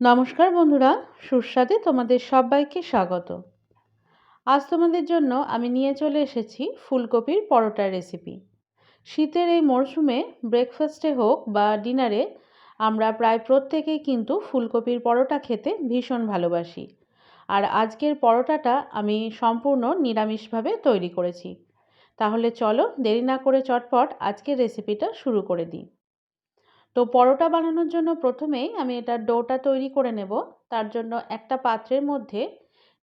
নমস্কার বন্ধুরা, সুস্বাদে তোমাদের সবাইকে স্বাগত। আজ তোমাদের জন্য আমি নিয়ে চলে এসেছি ফুলকপির পরোটার রেসিপি শীতের এই মরশুমে ব্রেকফাস্টে হোক বা ডিনারে আমরা প্রায় প্রত্যেকেই কিন্তু ফুলকপির পরোটা খেতে ভীষণ ভালোবাসি। আর আজকের পরোটাটা আমি সম্পূর্ণ নিরামিষভাবে তৈরি করেছি। তাহলে চলো দেরি না করে চটপট আজকের রেসিপিটা শুরু করে দিই। তো পরোটা বানানোর জন্য প্রথমেই আমি এটা ডোটা তৈরি করে নেব। তার জন্য একটা পাত্রের মধ্যে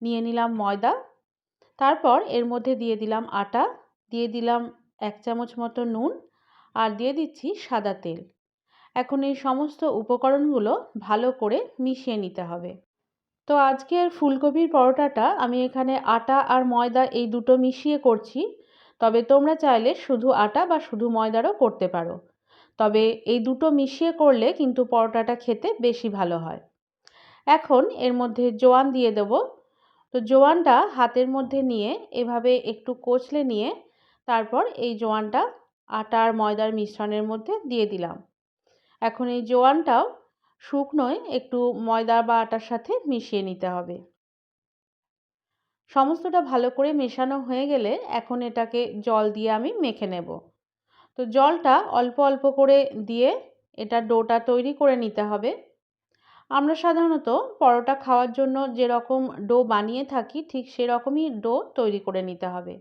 নিয়ে নিলাম ময়দা। তারপর এর মধ্যে দিয়ে দিলাম আটা, দিয়ে দিলাম এক চামচ মতো নুন আর দিয়ে দিচ্ছি সাদা তেল। এখন এই সমস্ত উপকরণগুলো ভালো করে মিশিয়ে নিতে হবে। তো আজকের ফুলকপির পরোটাটা আমি এখানে আটা আর ময়দা এই দুটো মিশিয়ে করছি। তবে তোমরা চাইলে শুধু আটা বা শুধু ময়দারও করতে পারো। তবে এই দুটো মিশিয়ে করলে কিন্তু পরোটাটা খেতে বেশি ভালো হয়। এখন এর মধ্যে জোয়ান দিয়ে দেব। তো জোয়ানটা হাতের মধ্যে নিয়ে এভাবে একটু কোচলে নিয়ে তারপর এই জোয়ানটা আটা আর ময়দার মিশ্রণের মধ্যে দিয়ে দিলাম। এখন এই জোয়ানটাও শুকনোয় একটু ময়দা বা আটার সাথে মিশিয়ে নিতে হবে। সমস্তটা ভালো করে মেশানো হয়ে গেলে এখন এটাকে জল দিয়ে আমি মেখে নেব। তো জলটা অল্প অল্প করে দিয়ে এটা ডোটা তৈরি করে নিতে হবে। আমরা সাধারণত পরোটা খাওয়ার জন্য যেরকম ডো বানিয়ে থাকি, ঠিক সেরকমই ডো তৈরি করে নিতে হবে।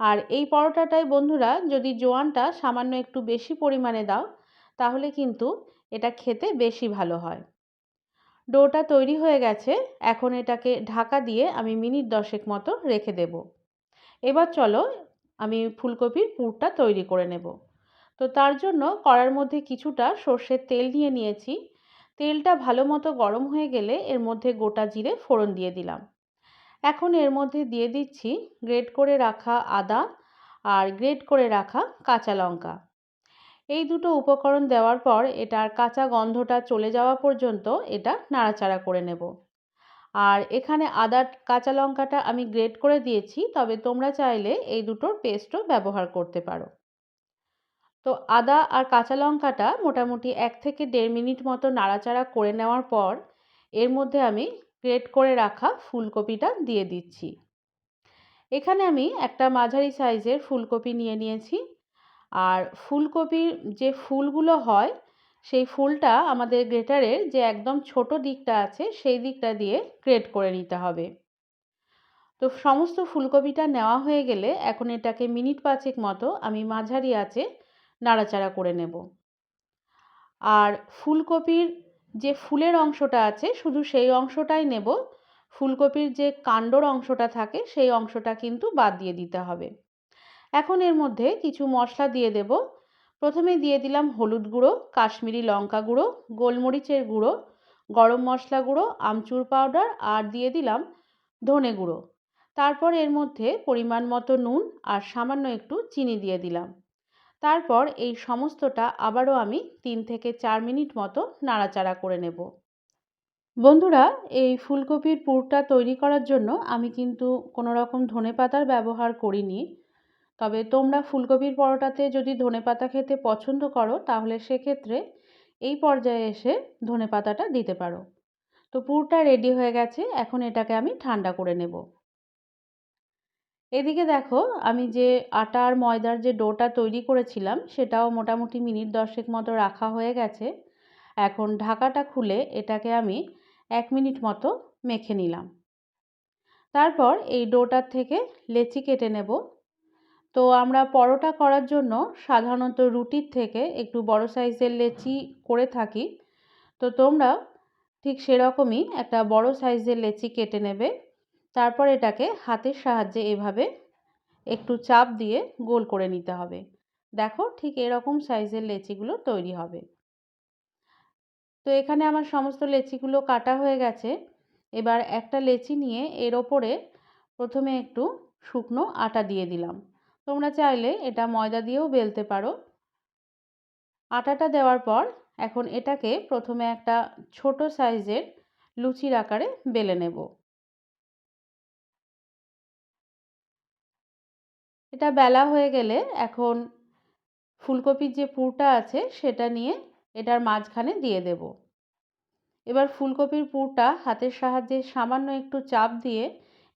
আর এই পরোটাটায় বন্ধুরা যদি জোয়ানটা সামান্য একটু বেশি পরিমাণে দাও, তাহলে কিন্তু এটা খেতে বেশি ভালো হয়। ডোটা তৈরি হয়ে গেছে, এখন এটাকে ঢাকা দিয়ে আমি মিনিট দশেক মতো রেখে দেব। এবার চলো আমি ফুলকপির পুরটা তৈরি করে নেব। তো তার জন্য কড়ার মধ্যে কিছুটা সর্ষের তেল নিয়ে নিয়েছি। তেলটা ভালো মতো গরম হয়ে গেলে এর মধ্যে গোটা জিরে ফোড়ন দিয়ে দিলাম। এখন এর মধ্যে দিয়ে দিচ্ছি গ্রেট করে রাখা আদা আর গ্রেট করে রাখা কাঁচা লঙ্কা। এই দুটো উপকরণ দেওয়ার পর এটার কাঁচা গন্ধটা চলে যাওয়া পর্যন্ত এটা নাড়াচাড়া করে নেব। আর এখানে আদা, কাঁচা লঙ্কাটা আমি গ্রেট করে দিয়েছি, তবে তোমরা চাইলে এই দুটোর পেস্টও ব্যবহার করতে পারো। তো আদা আর কাঁচা লঙ্কাটা মোটামুটি এক থেকে দেড় মিনিট মতো নাড়াচাড়া করে নেওয়ার পর, এর মধ্যে আমি গ্রেট করে রাখা ফুলকপিটা দিয়ে দিচ্ছি। এখানে আমি একটা মাঝারি সাইজের ফুলকপি নিয়ে নিয়েছি। আর ফুলকপির যে ফুলগুলো হয় সেই ফুলটা আমাদের গ্রেটারের যে একদম ছোট দিকটা আছে, সেই দিকটা দিয়ে গ্রেট করে নিতে হবে। তো সমস্ত ফুলকপিটা নেওয়া হয়ে গেলে এখন এটাকে মিনিট পাঁচেক মতো আমি মাঝারি আছে নাড়াচাড়া করে নেব। আর ফুলকপির যে ফুলের অংশটা আছে, শুধু সেই অংশটাই নেব। ফুলকপির যে কাণ্ডর অংশটা থাকে, সেই অংশটা কিন্তু বাদ দিয়ে দিতে হবে। এখন এর মধ্যে কিছু মশলা দিয়ে দেব। প্রথমে দিয়ে দিলাম হলুদ গুঁড়ো, কাশ্মীরি লঙ্কা গুঁড়ো, গোলমরিচের গুঁড়ো, গরম মশলা গুঁড়ো, আমচুর পাউডার আর দিয়ে দিলাম ধনে গুঁড়ো। তারপর এর মধ্যে পরিমাণ মতো নুন আর সামান্য একটু চিনি দিয়ে দিলাম। তারপর এই সমস্তটা আবারও আমি তিন থেকে চার মিনিট মতো নাড়াচাড়া করে নেব। বন্ধুরা, এই ফুলকপির পুরটা তৈরি করার জন্য আমি কিন্তু কোনো রকম ধনে পাতার ব্যবহার করিনি। তবে তোমরা ফুলকপির পরোটাতে যদি ধনে পাতা খেতে পছন্দ করো, তাহলে সেক্ষেত্রে এই পর্যায়ে এসে ধনে পাতাটা দিতে পারো। তো পুরটা রেডি হয়ে গেছে, এখন এটাকে আমি ঠান্ডা করে নেব। এদিকে দেখো, আমি যে আটা আর ময়দার যে ডোটা তৈরি করেছিলাম, সেটাও মোটামুটি মিনিট দশেক মতো রাখা হয়ে গেছে। এখন ঢাকাটা খুলে এটাকে আমি এক মিনিট মতো মেখে নিলাম। তারপর এই ডোটার থেকে লেচি কেটে নেব। তো আমরা পরোটা করার জন্য সাধারণত রুটির থেকে একটু বড় সাইজের লেচি করে থাকি। তো তোমরা ঠিক সেরকমই একটা বড় সাইজের লেচি কেটে নেবে। তারপর এটাকে হাতের সাহায্যে এভাবে একটু চাপ দিয়ে গোল করে নিতে হবে। দেখো ঠিক এরকম সাইজের লেচিগুলো তৈরি হবে। তো এখানে আমার সমস্ত লেচিগুলো কাটা হয়ে গেছে। এবার একটা লেচি নিয়ে এর ওপরে প্রথমে একটু শুকনো আটা দিয়ে দিলাম। তোমরা চাইলে এটা ময়দা দিয়েও বেলতে পারো। আটাটা দেওয়ার পর এখন এটাকে প্রথমে একটা ছোট সাইজের লুচির আকারে বেলে নেব। এটা বেলা হয়ে গেলে এখন ফুলকপির যে পুরটা আছে সেটা নিয়ে এটার মাঝখানে দিয়ে দেব। এবার ফুলকপির পুরটা হাতের সাহায্যে সামান্য একটু চাপ দিয়ে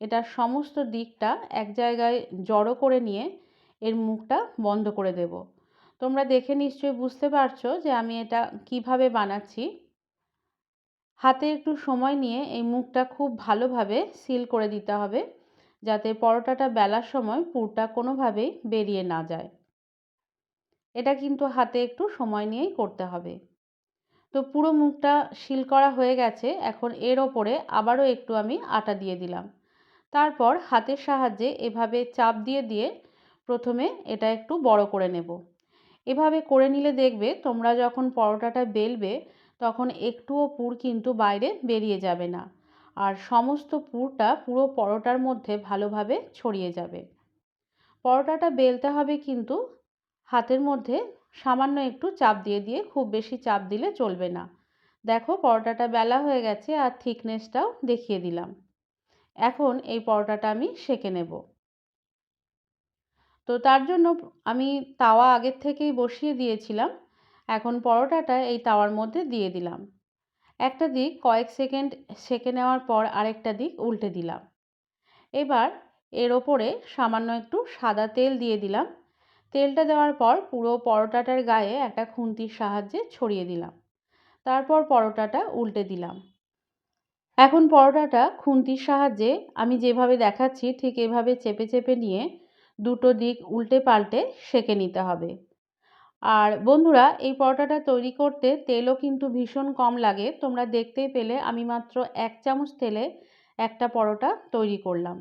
এটার সমস্ত দিকটা এক জায়গায় জড়ো করে নিয়ে এর মুখটা বন্ধ করে দেব। তোমরা দেখে নিশ্চয়ই বুঝতে পারছ যে আমি এটা কীভাবে বানাচ্ছি। হাতে একটু সময় নিয়ে এই মুখটা খুব ভালোভাবে সিল করে দিতে হবে, যাতে পরোটাটা বেলার সময় পুরটা কোনোভাবেই বেরিয়ে না যায়। এটা কিন্তু হাতে একটু সময় নিয়েই করতে হবে। তো পুরো মুখটা সিল করা হয়ে গেছে, এখন এর ওপরে আবারও একটু আমি আটা দিয়ে দিলাম। তারপর হাতের সাহায্যে এভাবে চাপ দিয়ে দিয়ে প্রথমে এটা একটু বড় করে নেব। এভাবে করে নিলে দেখবে তোমরা যখন পরোটাটা বেলবে তখন একটুও পুর কিন্তু বাইরে বেরিয়ে যাবে না। আর সমস্ত পুরটা পুরো পরোটার মধ্যে ভালোভাবে ছড়িয়ে যাবে। পরোটাটা বেলতে হবে কিন্তু হাতের মধ্যে সামান্য একটু চাপ দিয়ে দিয়ে খুব বেশি চাপ দিলে চলবে না। দেখো পরোটাটা বেলা হয়ে গেছে আর থিকনেসটাও দেখিয়ে দিলাম। এখন এই পরোটাটা আমি সেঁকে নেব। তো তার জন্য আমি তাওয়া আগের থেকেই বসিয়ে দিয়েছিলাম। এখন পরোটাটা এই তাওয়ার মধ্যে দিয়ে দিলাম। একটা দিক কয়েক সেকেন্ড সেঁকে নেওয়ার পর আরেকটা দিক উল্টে দিলাম। এবার এর ওপরে সামান্য একটু সাদা তেল দিয়ে দিলাম। তেলটা দেওয়ার পর পুরো পরোটাটার গায়ে একটা খুন্তির সাহায্যে ছড়িয়ে দিলাম। তারপর পরোটাটা উল্টে দিলাম। এখন পরোটাটা খুন্তির সাহায্যে আমি যেভাবে দেখাচ্ছি, ঠিক এভাবে চেপে চেপে নিয়ে দুটো দিক উল্টে পাল্টে সেঁকে নিতে হবে। আর বন্ধুরা, এই পরোটাটা তৈরি করতে তেলও কিন্তু ভীষণ কম লাগে। তোমরা দেখতেই পেলে আমি মাত্র এক চামচ তেলে একটা পরোটা তৈরি করলাম।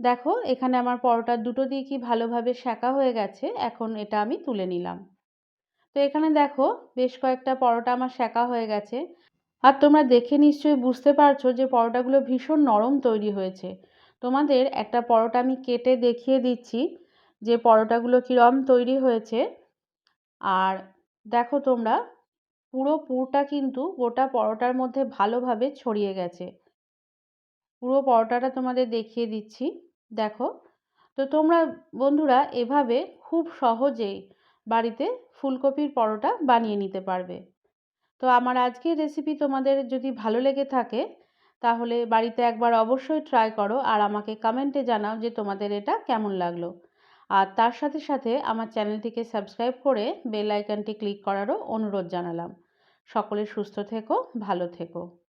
দেখো, এখানে আমার পরোটার দুটো দিকই ভালোভাবে সেঁকা হয়ে গেছে। এখন এটা আমি তুলে নিলাম। তো এখানে দেখো, বেশ কয়েকটা পরোটা আমার সেঁকা হয়ে গেছে। আর তোমরা দেখে নিশ্চয়ই বুঝতে পারছ যে পরোটাগুলো ভীষণ নরম তৈরি হয়েছে। তোমাদের একটা পরোটা আমি কেটে দেখিয়ে দিচ্ছি যে পরোটাগুলো কীরম তৈরি হয়েছে। আর দেখো তোমরা, পুরো পুরটা কিন্তু গোটা পরোটার মধ্যে ভালোভাবে ছড়িয়ে গেছে। পুরো পরোটাটা তোমাদের দেখিয়ে দিচ্ছি, দেখো। তো তোমরা বন্ধুরা এভাবে খুব সহজেই বাড়িতে ফুলকপির পরোটা বানিয়ে নিতে পারবে। তো আমার আজকের রেসিপি তোমাদের যদি ভালো লেগে থাকে, তাহলে বাড়িতে একবার অবশ্যই ট্রাই করো আর আমাকে কমেন্টে জানাও যে তোমাদের এটা কেমন লাগল। আর তার সাথে সাথে আমার চ্যানেলটিকে সাবস্ক্রাইব করে বেল আইকনটি ক্লিক করারও অনুরোধ জানালাম। সকলে সুস্থ থেকো, ভালো থেকো।